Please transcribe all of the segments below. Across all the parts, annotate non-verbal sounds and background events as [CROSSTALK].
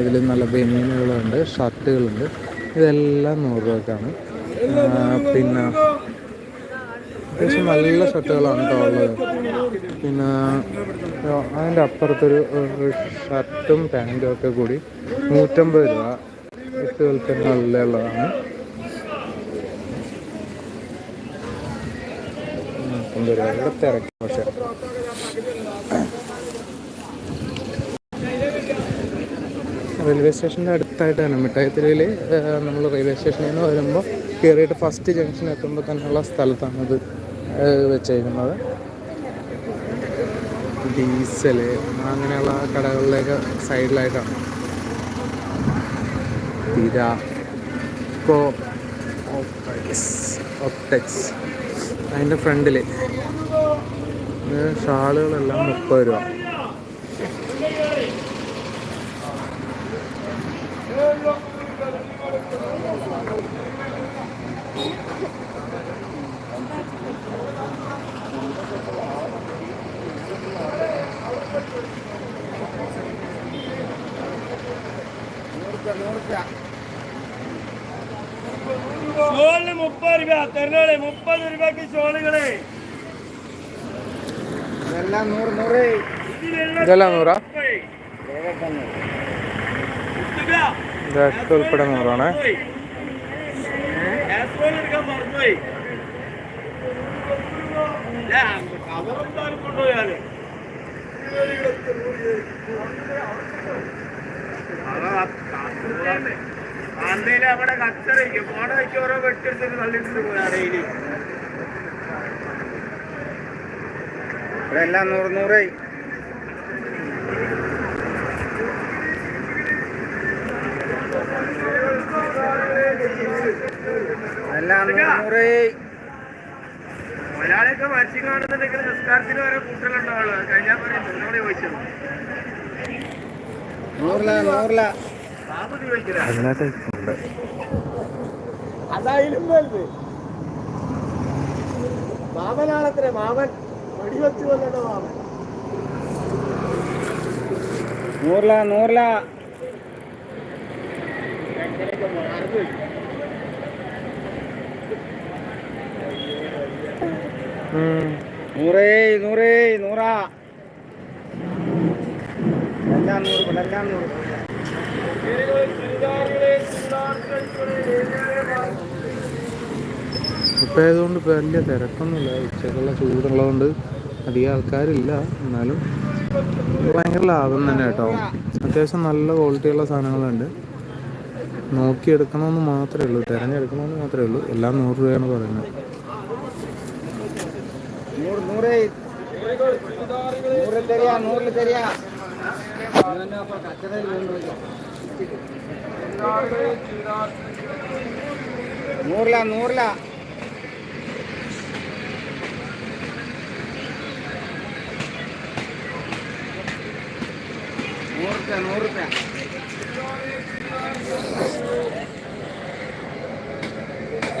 ഇതിൽ നല്ല ബനിയനുകളുണ്ട് ഷർട്ടുകളുണ്ട്. ഇതെല്ലാം നൂറ് രൂപക്കാണ് പിന്നെ അത്യാവശ്യം നല്ല ഷർട്ടുകളാണ് ഉള്ളത്. പിന്നെ അതിന്റെ അപ്പുറത്തൊരു ഷർട്ടും പാന്റും ഒക്കെ കൂടി നൂറ്റമ്പത് രൂപ. നല്ല ഉള്ളതാണ് നൂറ്റമ്പത് രൂപ. ഇവിടെ തിരക്കും പക്ഷേ. റെയിൽവേ സ്റ്റേഷന്റെ അടുത്തായിട്ടാണ് മിഠായിത്തെരുവിൽ നമ്മൾ റെയിൽവേ സ്റ്റേഷനിൽ നിന്ന് വരുമ്പോൾ കയറിയിട്ട് ഫസ്റ്റ് ജംഗ്ഷൻ എത്തുമ്പോൾ തന്നെയുള്ള സ്ഥലത്താണ് ഇത് വെച്ചേക്കുന്നത്. ഡീസൽ അങ്ങനെയുള്ള കടകളിലേക്ക് സൈഡിലായിട്ടാണ്. തിര കോ ഓപ്റ്റക്സ് അതിന്റെ ഫ്രണ്ടിൽ ഷാളുകളെല്ലാം മുപ്പത് രൂപ. ഷോളിന് മുപ്പത് രൂപ തെരഞ്ഞോളെ മുപ്പത് രൂപക്ക് ഷോളുകളെ. ഇതെല്ലാം നൂറ് നൂറ്. ഇതെല്ലാം നൂറാ? ഉൾപ്പെടെ നൂറാണ് ഇവിടെ എല്ലാം നൂറ് നൂറ് മലയാളിയൊക്കെ മരിച്ചു കാണുന്നുണ്ടെങ്കിൽ നിസ്കാരത്തിന് വരെ കൂട്ടലുണ്ടാവുള്ളൂ കഴിഞ്ഞാൽ പറയും നിന്നോട് ചോദിച്ചത് അതായാലും വലുത്. മാമനാണത്രേ മാമൻ. വെടിവെച്ച് കൊല്ലണ്ട മാമൻ. നൂറില നൂറില. നൂറേ നൂറേ നൂറാ എല്ലാം നൂറ് എല്ലാം നൂറ് ഇപ്പം ആയതുകൊണ്ട് വലിയ തിരക്കൊന്നുമില്ല. ഉച്ചക്കുള്ള ചൂടുള്ളതുകൊണ്ട് അധികം ആൾക്കാരില്ല. എന്നാലും ഭയങ്കര ലാഭം തന്നെ കേട്ടോ. അത്യാവശ്യം നല്ല ക്വാളിറ്റിയുള്ള സാധനങ്ങളുണ്ട്. നോക്കിയെടുക്കണമെന്ന് മാത്രമേ ഉള്ളൂ തിരഞ്ഞെടുക്കണമെന്ന് മാത്രമേ ഉള്ളൂ. എല്ലാം നൂറ് രൂപയാണ് പറയുന്നത്. നൂറില നൂറില. നൂറ് രൂപ നൂറ് രൂപ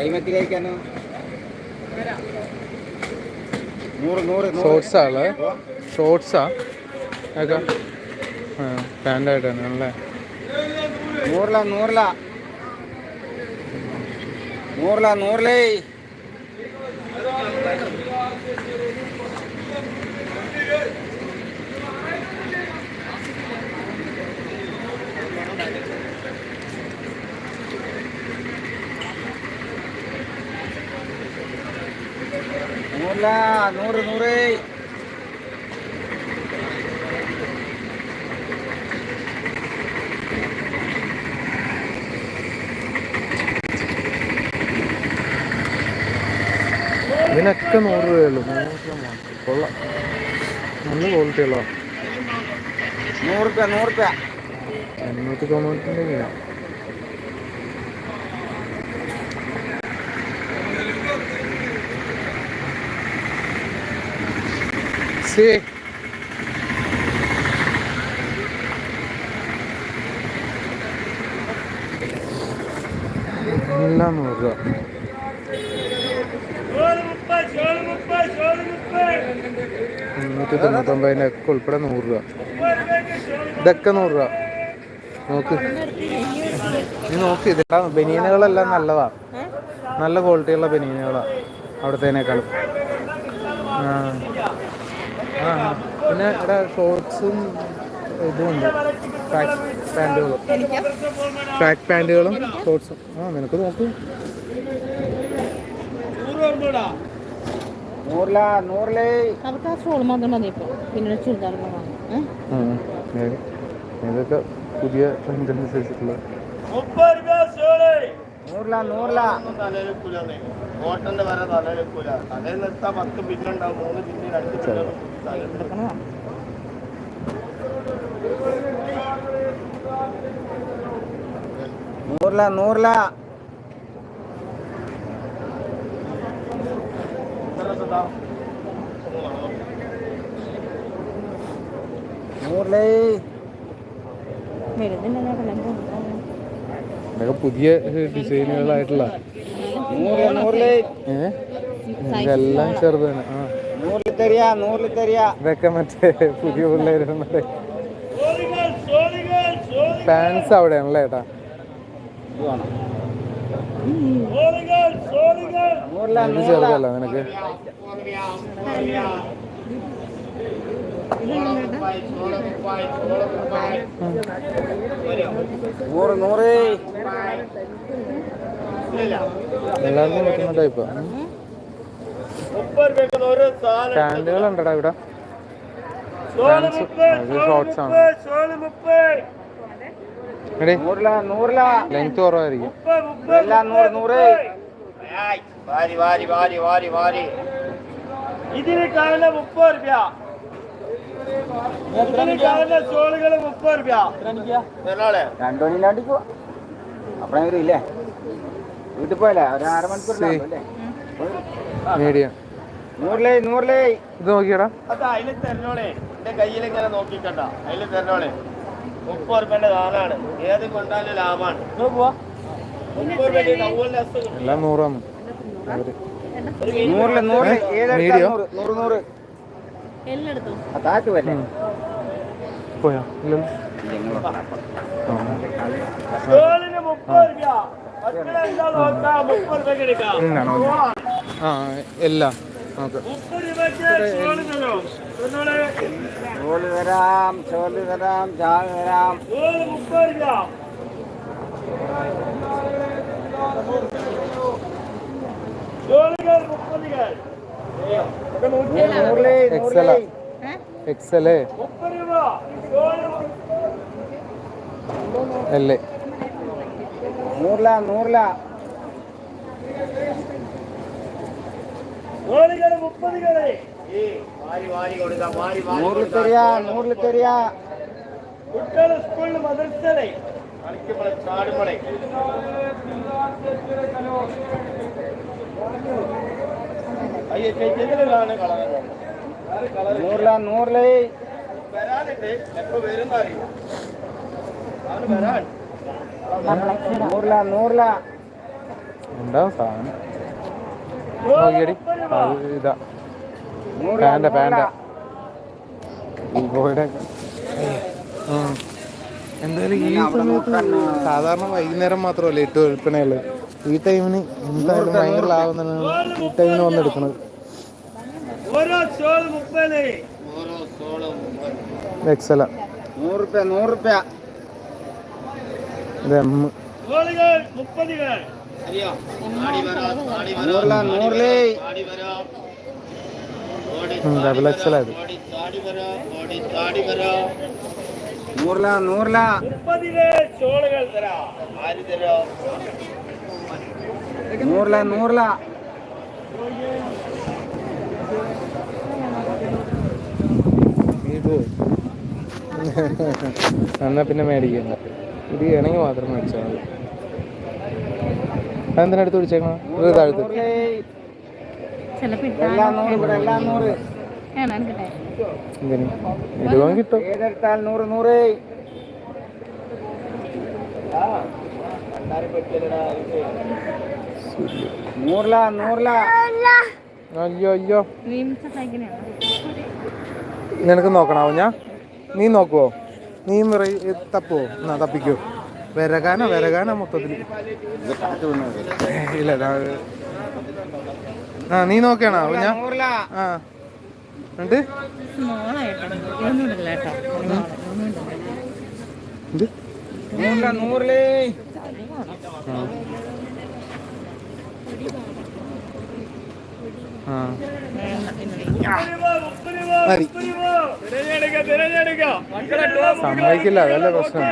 കൈമത്തിലേക്കാനോ നൂറ് നൂറ് നൂറ്. ഷോർട്സാ ഒക്കെ പാന്റായിട്ടാണ് അല്ലേ? നൂറില നൂറില. നൂറില നൂറിലേ. നൂറില നൂറ് നൂറ്. ഇതിനൊക്കെ നൂറ് രൂപയേ ഉള്ളൂ നൂറ് രൂപ മാത്രം. കൊള്ളാം നല്ല ക്വാളിറ്റി ഉള്ളതാണ് നൂറ് രൂപ നൂറ് രൂപ. എണ്ണൂറ്റി തൊണ്ണൂറ്റിന്റെ സി എല്ലാം നൂറ് രൂപ മുന്നൂറ്റി തൊണ്ണൂറ്റൊമ്പതിന്റെ ഒക്കെ ഉൾപ്പെടെ നൂറ് രൂപ ഇതൊക്കെ നൂറ് രൂപ നോക്ക്. നീ നോക്ക് ഇതാ ബനിയനുകളെല്ലാം നല്ലതാ. നല്ല ക്വാളിറ്റിയുള്ള ബനിയനുകളാ അവിടത്തേനേക്കാളും. ആ. പിന്നെ ഇവിടെ ഷോർട്സും ഇതുമുണ്ട്. ട്രാക്ക് പാന്റുകളും ട്രാക്ക് പാന്റുകളും ഷോർട്സും ആ നിനക്ക് നോക്കൂ. നൂറില നൂറിലേ. അവർക്ക് ആ ഷോൾ മാത്രം മതി ഇപ്പോൾ പിന്നെ ചുരിദാർ വാങ്ങും. ഉം. ഏ- ഇതൊക്കെ പുതിയ സോൾ നൂറില നൂറില. തലയിലെക്കൂലെന്നേ കോട്ടന്റെ വരെ തലയിലെക്കൂല തലയിൽ നിർത്താൻ പത്ത് പിന്നുണ്ടാവും. മൂന്ന് പിന്ന് രണ്ട് നൂറില നൂറില. നൂറിലേ. വരുന്നില്ല ഇതൊക്കെ പുതിയ ഡിസൈനുകളായിട്ടുള്ള നൂറില ഇതെല്ലാം ചെറുതാണ്. ആ. ഇതൊക്കെ മറ്റേ പുതിയ പിള്ളേരുന്നത് പാൻസ് അവിടെയാണല്ലേ ഏട്ടാ? ഇത് ചെറുതല്ല നിനക്ക്. നൂറ് നൂറ്. എല്ലാവർക്കും ടൈപ്പ് ഉണ്ടടാ ഇവിടെ. ആണ്. ലെങ്ത് കുറവായിരിക്കും. ഇതിന് കാണുന്ന മുപ്പത് രൂപ ഇതിന് കാണുന്ന മുപ്പത് രൂപ അപ്പഴേ വരില്ലേ വീട്ടിൽ പോയല്ലേ? ഒരു അരമണിക്കൂർ. മീഡിയം. ഇത് നോക്കിയടാ. അത് അതിൽ തരണോളെ. എന്റെ കയ്യിൽ ഇങ്ങനെ നോക്കിക്കണ്ട. അതിൽ തരണോളെ. മുപ്പത് റുപ്യന്റെ കാലാണ് ഏത് കൊണ്ടാലും ലാഭമാണ്. എല്ലാം നൂറാണ്. അവർ. നൂറിൽ നൂറിൽ. ഏതെടുത്താ? നൂറ് നൂറ് താറ്റ്. പോയോ ഇല്ലല്ലോ. ആ. എല്ലാം. ചോൽ തരാം ചോൽ തരാം ചായ തരാം. സോൾ മുപ്പത് രൂപ സോളുകൾ നൂറിൽ തരിക നൂറിൽ തരിക കുട്ടികൾ സ്കൂളിൽ മദ്രസകളെ കളിക്കുമ്പോഴെ ചാടുമ്പോഴെ അയ്യോ ചേച്ചിലാണ് കളർ നൂറില നൂറിലേ. വരാനുണ്ട്. എപ്പോ വരുന്ന അറിയും അവന് വരാൻ. നൂറില നൂറില. ഉണ്ടാവും സാധനം? നോക്കിയടി. ഇതാ. പാന്റ പാന്റ എന്തായാലും ഈ സമയത്ത് സാധാരണ വൈകുന്നേരം മാത്രമല്ല എട്ട് വിൽപ്പനയുള്ളത് ഈ ടൈമിന് എന്തായാലും ഭയങ്കര ലാഭം ഈ ടൈമിന് വന്നെടുക്കണത്. എക്സല. നൂറ് രൂപ നൂറ് രൂപ ഡബിൾ നൂറില. നൂറില നൂറില. നൂറില എന്നാ പിന്നെ മേടിക്കണ്ട. ഇത് ഇണങ്ങി മാത്രം മേടിച്ചാൽ മതി. അതെന്തിനാ എടുത്ത് പിടിച്ചേക്കണം? ഇത് താഴ്ത്ത്. എന്തിന്? ഇരുപതും കിട്ടും. അയ്യോ അയ്യോ നിനക്ക് നോക്കണാവോ ഞാൻ നീ നോക്കുവോ? നീ പറയും തപ്പോ എന്നാ തപ്പിക്കോ? വിരകാനോ വിരകാനോ മൊത്തത്തിൽ. ഇല്ല ആ നീ നോക്കിയാണോ? ഞാൻ ആ. ഉണ്ട് നൂറില നൂറിലേ ആ. ആ വേണ്ട, ഇല്ല. മതി. സമ്മതിക്കില്ല അതല്ല പ്രശ്നം.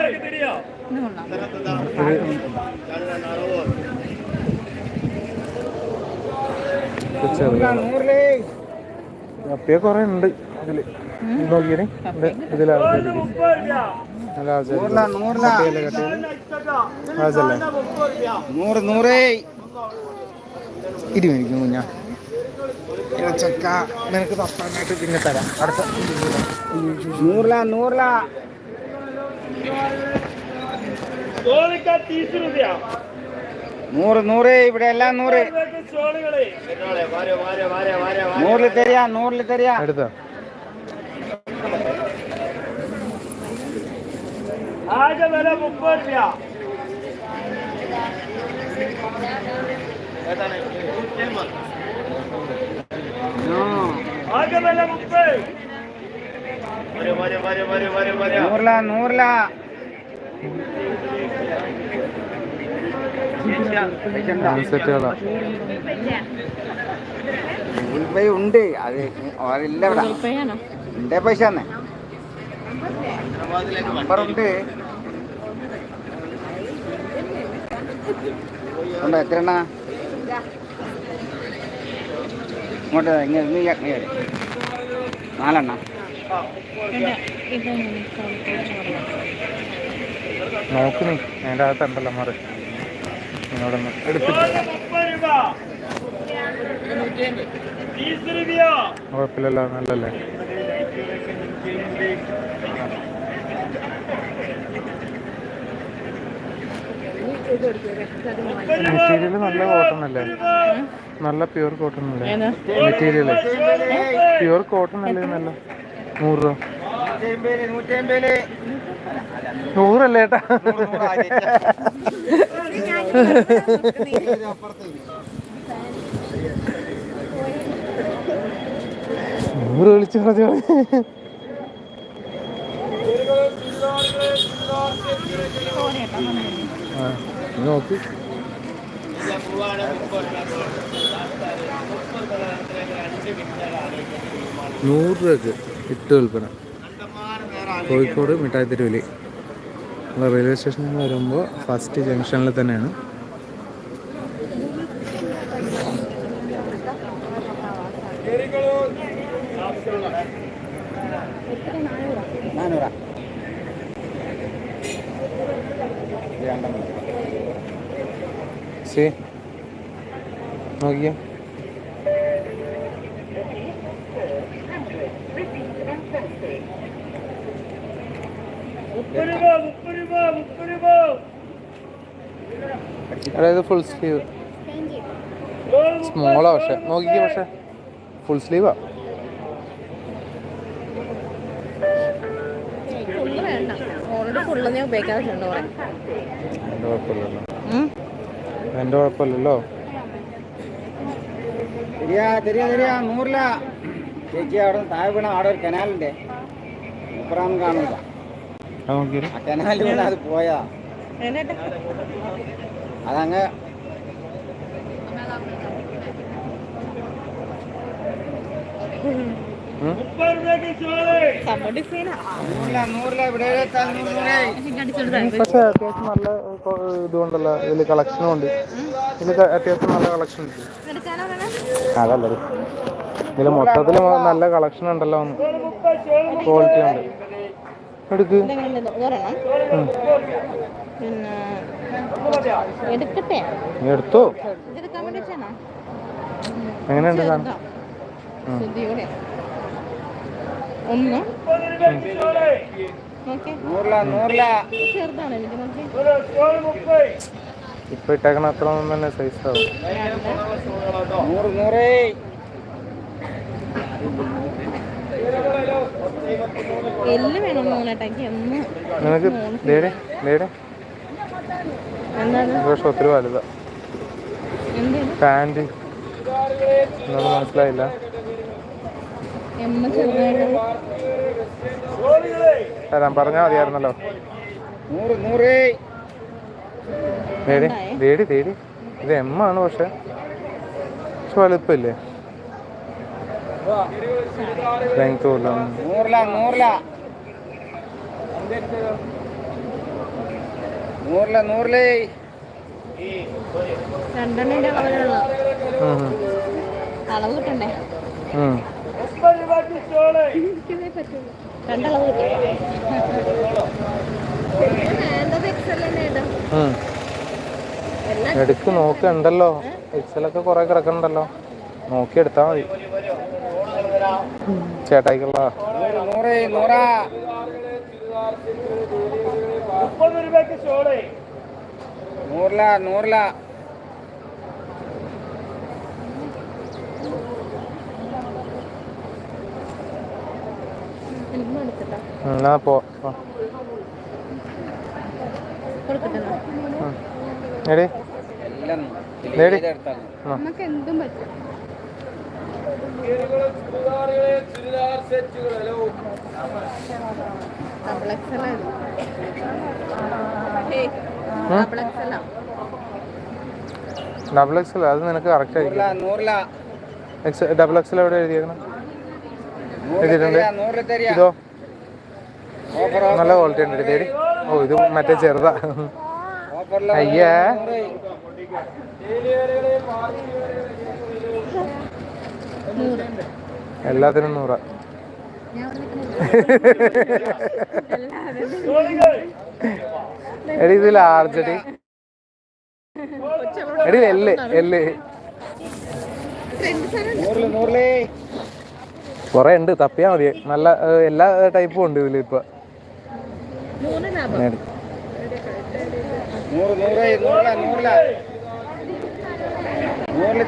കപ്പിയെ കുറെ ഉണ്ട് ഇതിൽ. നോക്കിയേ ഇതിലാണ് നൂറ് നൂറേ. ഇരുമണിക്കും കുഞ്ഞാ ചക്ക. നിനക്ക് തപ്പാനായിട്ട് പിന്നെ തരാം. അടുത്ത. നൂറില നൂറില. നൂറ് നൂറ് ഇവിടെ എല്ലാം നൂറ്. നൂറിൽ തരിക നൂറിൽ തരിക. എടുത്ത? ആകെ വില മുപ്പത് രൂപ ആകെ വില മുപ്പത് വരെ വരെ വരെ വരെ വരെ വരെ നൂറില നൂറില സെറ്റുകളാ ഗൂഗിൾ പേ ഉണ്ട് അത് അതില്ല ഇവിടെ ഗൂഗിൾ പേ ആണോ എന്റെ പൈസ തന്നെ നമ്പറുണ്ട് ഉണ്ടോ എത്ര എണ്ണ ഇങ്ങോട്ട് ഇങ്ങനെ ഇങ്ങനെ. നാലെണ്ണ. നോക്ക് നീ അതിന്റെ അകത്തുണ്ടല്ലോ മാറി. തീസ് രൂപയോ കുഴപ്പമില്ലല്ലോ നല്ലല്ലേ മെറ്റീരിയൽ നല്ല കോട്ടൺ അല്ലേ? നല്ല പ്യൂർ കോട്ടൺ അല്ലേ? മെറ്റീരിയൽ പ്യൂർ കോട്ടൺ അല്ലേ നല്ല? നൂറ് രൂപ. നൂറല്ലേ ഏട്ടാ? നൂറ് വിളിച്ചു പറഞ്ഞു. ആ നൂറ് രൂപക്ക് ഇട്ട് വിൽപ്പന. കോഴിക്കോട് മിഠായി തെരുവിൽ നമ്മൾ റെയിൽവേ സ്റ്റേഷനിൽ നിന്ന് വരുമ്പോൾ ഫസ്റ്റ് ജംഗ്ഷനിൽ തന്നെയാണ്. നാനൂറ. ശരി നോക്കിയാ അതായത് ഫുൾ സ്ലീവ് സ്മോളാ പക്ഷെ നോക്കിക്കോ പക്ഷെ ഫുൾ സ്ലീവാ വേണ്ട ഓൾറെഡി ഫുള്ള് ഞാൻ ഉപയോഗിക്കാതെ എന്റെ കുഴപ്പമില്ലല്ലോ എന്റെ കുഴപ്പമില്ലല്ലോ തരിക തരിക തരിക നൂറില ചേച്ചി അവിടെ താഴെ വീണ അവിടെ ഒരു കനാലുണ്ട് ഇപ്പുറം കാണില്ല അത് നോക്കിയാ ആ കനാലിൽ വീണ അത് പോയാ എന്നിട്ട് അതങ്ങ് മുപ്പത് പക്ഷേ അത്യാവശ്യം നല്ല ഇതുകൊണ്ടല്ലോ ഇതിൽ കളക്ഷനും ഉണ്ട് ഇതിൽ അത്യാവശ്യം നല്ല കളക്ഷൻ ഉണ്ട് അതല്ല ഇതിൽ മൊത്തത്തിൽ നല്ല കളക്ഷൻ ഉണ്ടല്ലോ ക്വാളിറ്റി ഉണ്ട് എടുക്ക് എടുത്തോ എങ്ങനെയുണ്ട് സാധനം ഒന്ന്. ചെറുതാണ് എനിക്ക് നോക്കി ഇപ്പൊ ഇട്ടേക്കണ അത്ര തന്നെ സൈസ് ആവും. എല്ല് വേണം മൂന്നെട്ടാക്കി ഒന്ന്. നിനക്ക് പക്ഷെ ഒത്തിരി വലുതാ. പാന്റ്. മനസ്സിലായില്ല. തരാൻ പറഞ്ഞാൽ മതിയായിരുന്നല്ലോ. തേടി തേടി തേടി. ഇത് എം ആണ് പക്ഷെ. പക്ഷെ വലുപ്പമില്ലേ? ലെങ്ത് രണ്ടെണ്ണിന്റെ അളവിലുള്ള അളവ് കിട്ടണ്ടേ എനിക്കിതേ പറ്റുള്ളൂ രണ്ടളവ് കിട്ടും വേണ്ടത് എക്സൽ തന്നെ ഇടാം എല്ലാം എടുക്ക് നോക്കണ്ടല്ലോ. എക്സലൊക്കെ കൊറേ കിടക്കണ്ടല്ലോ നോക്കി എടുത്താ മതി. ചേട്ടായിക്കുള്ള നൂറില നൂറില എനിക്ക് കൊടുക്കട്ടോ എന്നാ പോ. എടി. നേടി. ഡബിൾ എക്സൽ അത് നിനക്ക് കറക്റ്റ് ആയിരിക്കും. ഡബിൾ എക്സൽ എവിടെ എഴുതിയേക്കണം? നൂറിൽ എഴുതിയിട്ടുണ്ട്. ഇതോ. നല്ല ക്വാളിറ്റി ഉണ്ട് തേടി ഓ ഇത് മറ്റേ ചെറുതാ. അയ്യേ. എല്ലാത്തിനും നൂറ. എടി ഇത് ലാർജ് എടി. എടി എല്ല് എല്ല്. കുറെ ഉണ്ട് തപ്പിയാ മതി. നല്ല എല്ലാ ടൈപ്പും ഉണ്ട് ഇതിൽ ഇപ്പൊ. നൂറ്. നൂറ് നൂറ് നൂറില നൂറില നൂറിൽ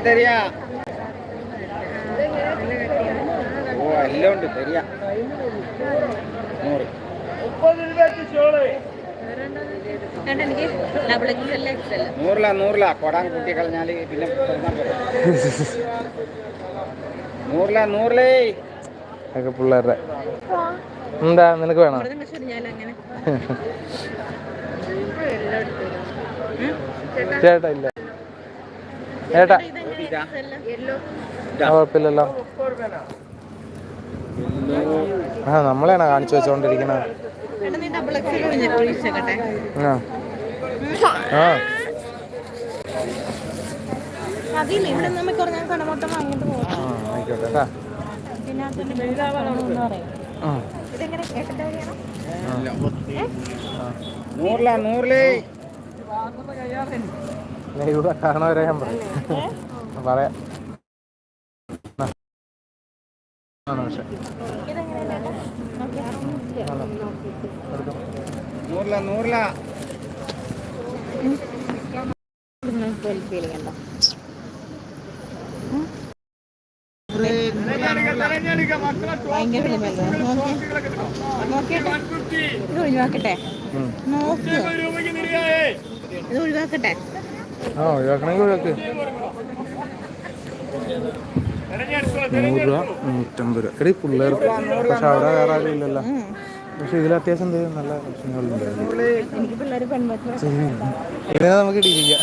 ഓ എല്ലാം ഉണ്ട് നൂറ്. നൂറില നൂറില. കൊടാൻ കൂട്ടി കളഞ്ഞാൽ പിന്നെ. [LAUGHS] നൂറില നൂറിലേ. ഒക്കെ പിള്ളേരുടെ. എന്താ നിനക്ക് വേണോ? ചേട്ടാ ഇല്ല. ചേട്ടാ. കുഴപ്പമില്ലല്ലോ. ആ നമ്മളെയാണ് കാണിച്ചു വെച്ചോണ്ടിരിക്കണത് ആയിക്കോട്ടെ ആ. അതില്ല ഇവിടെ നമുക്ക് കടമൊട്ടം വാങ്ങിട്ട് പോകാം. ആയിക്കോട്ടെ. നൂറില നൂറിലേ ഞാൻ ഇവിടെ കാണാൻ ഞാൻ പറയാം പറയാം പക്ഷെ നൂറില നൂറില ഉണ്ടോ ഭയങ്കര ഫിലിമല്ലേ നോക്കിയിട്ട്. ഇത് ഒഴിവാക്കട്ടെ. ഉം. നോക്ക്. ഇത് ഒഴിവാക്കട്ടെ. ആ ഒഴിവാക്കണമെങ്കിൽ ഒഴിവാക്ക്. നൂറ് രൂപ നൂറ്റമ്പത് രൂപ. എടീ പിള്ളേർക്ക് പക്ഷെ അവിടെ വേറെ ആരും ഇല്ലല്ലോ. പക്ഷെ ഇതിൽ അത്യാവശ്യം എന്തെങ്കിലും നല്ല നമുക്ക് ഇടിക്കാം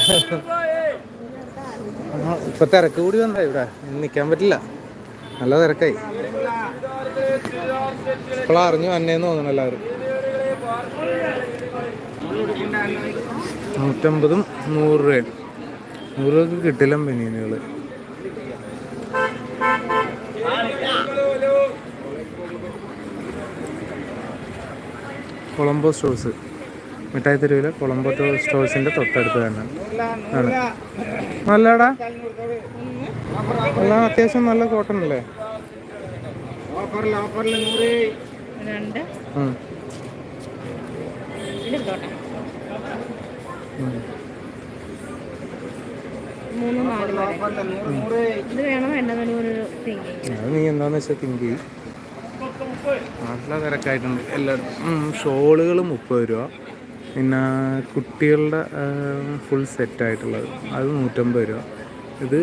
ഇപ്പൊ തിരക്ക് കൂടി വന്നാ ഇവിടെ. നിൽക്കാൻ പറ്റില്ല. നല്ല തിരക്കായി. ഇപ്പോൾ അറിഞ്ഞു വന്നേന്ന് തോന്നുന്നു എല്ലാവരും. നൂറ്റമ്പതും നൂറ് രൂപയും നൂറ് രൂപക്ക് കിട്ടില്ല ബനിയനുകൾ കൊളംബോ സ്റ്റോഴ്സ്. മിഠായി തെരുവിലെ കൊളംബോ സ്റ്റോഴ്സിന്റെ തൊട്ടടുത്ത് തന്നെ. ആണ്. നല്ലടാ നൂറ് അത്യാവശ്യം നല്ല കോട്ടൺ അല്ലേ? ഓഫറിൽ ഓഫറിൽ നൂറ്. രണ്ട്. ഇതെടുത്തോട്ടെ. മൂന്ന് നാല് വരെ. ഇത് വേണം ഒരു നീ എന്താന്ന് വെച്ചാൽ തിങ്കി നല്ല തിരക്കായിട്ടുണ്ട് എല്ലായിടത്തും. ഷോളുകൾ മുപ്പത് രൂപ. പിന്നെ കുട്ടികളുടെ ഫുൾ സെറ്റായിട്ടുള്ളത് അത് നൂറ്റമ്പത് രൂപ. ഇത്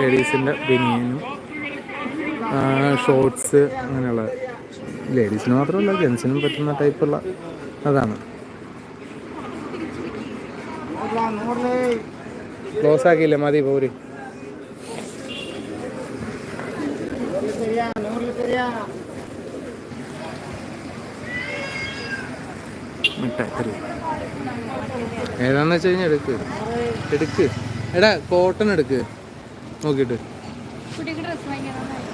ലേഡീസിന്റെ ബനിയനും ഷോർട്സ് അങ്ങനെയുള്ള ലേഡീസിന് മാത്രമല്ല ജെൻസിനും പറ്റുന്ന ടൈപ്പുള്ള അതാണ്. ക്ലോസ് ആക്കിയില്ല മതി പോര്. ഏതാന്ന് വെച്ച് കഴിഞ്ഞാൽ എടുക്ക്. എടുക്ക്. എടാ കോട്ടൺ എടുക്ക്. നോക്കിയിട്ട്. കുട്ടിക്ക് ഡ്രസ് വാങ്ങിക്കാൻ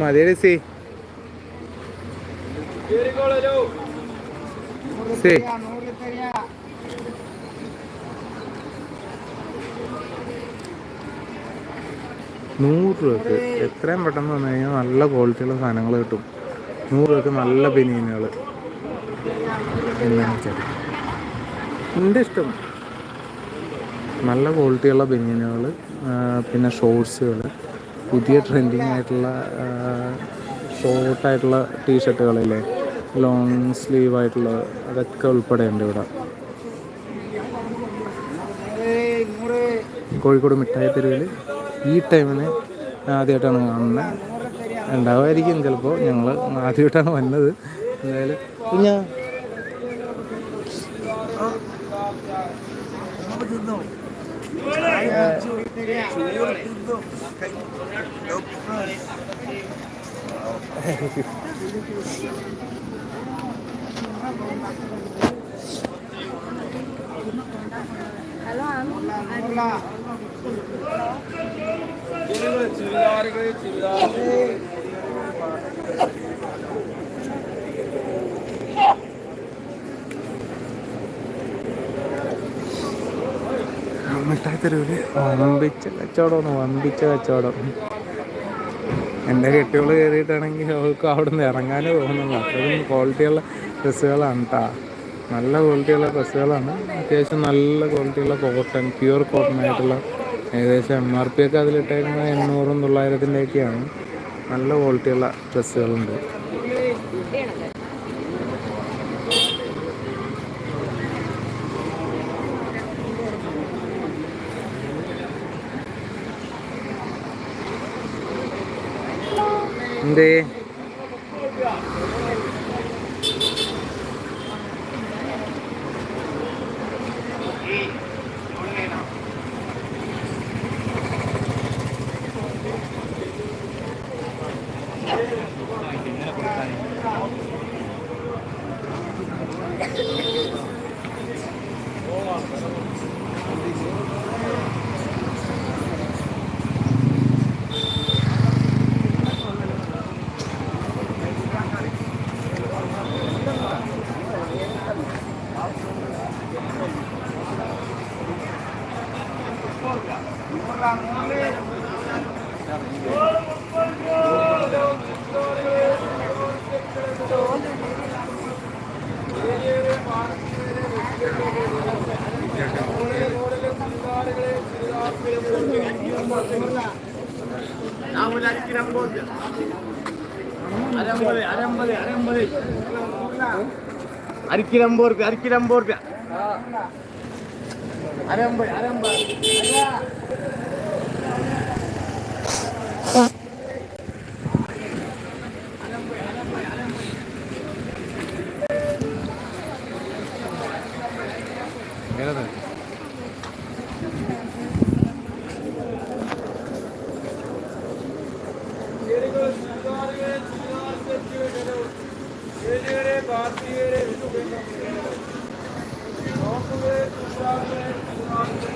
മതി സി. നൂറ് രൂപക്ക് എത്രയും പെട്ടെന്ന് വന്നു കഴിഞ്ഞാൽ നല്ല ക്വാളിറ്റിയുള്ള സാധനങ്ങൾ കിട്ടും. നൂറ് രൂപക്ക് നല്ല ബനിയനുകൾ. എന്നാന്ന് വെച്ചാൽ എന്റെ ഇഷ്ടം. നല്ല ക്വാളിറ്റിയുള്ള ബനിയനുകൾ പിന്നെ ഷോർട്സുകൾ പുതിയ ട്രെൻഡിങ് ആയിട്ടുള്ള ഷോർട്ടായിട്ടുള്ള ടീഷർട്ടുകളില്ലേ ലോങ് സ്ലീവ് ആയിട്ടുള്ള അതൊക്കെ ഉൾപ്പെടെ ഉണ്ട് ഇവിടെ. കോഴിക്കോട് മിഠായി തെരുവിൽ ഈ ടൈമിന് ആദ്യമായിട്ടാണ് കാണുന്നത് ഉണ്ടാവുമായിരിക്കും ചിലപ്പോൾ ഞങ്ങൾ ആദ്യമായിട്ടാണ് വന്നത്. എന്തായാലും കുഞ്ഞാ. നൂറില മിഠായി തെരുവിൽ വമ്പിച്ച കച്ചവടമാണ് വമ്പിച്ച കച്ചവടം. എന്റെ കെട്ടികൾ കയറിയിട്ടാണെങ്കിൽ അവൾക്ക് അവിടെ നിന്ന് ഇറങ്ങാനേ തോന്നുന്നില്ല അത്രയും ക്വാളിറ്റിയുള്ള ഡ്രസ്സുകളാണ് കേട്ടോ നല്ല ക്വാളിറ്റിയുള്ള ഡ്രസ്സുകളാണ്. അത്യാവശ്യം നല്ല ക്വാളിറ്റിയുള്ള കോട്ടൺ പ്യുവർ കോട്ടൺ ആയിട്ടുള്ള ഏകദേശം എം ആർ പി ഒക്കെ അതിലിട്ടേക്കുന്നത് എണ്ണൂറും തൊള്ളായിരത്തിന്റെയൊക്കെയാണ് നല്ല ക്വാളിറ്റിയുള്ള ഡ്രസ്സുകളുണ്ട്. 근데 എന്തേ അരക്കിന് അമ്പത് റുപ്യ അരക്കിന് അമ്പത് റുപ്യ അരമ്പത് അരമ്പത്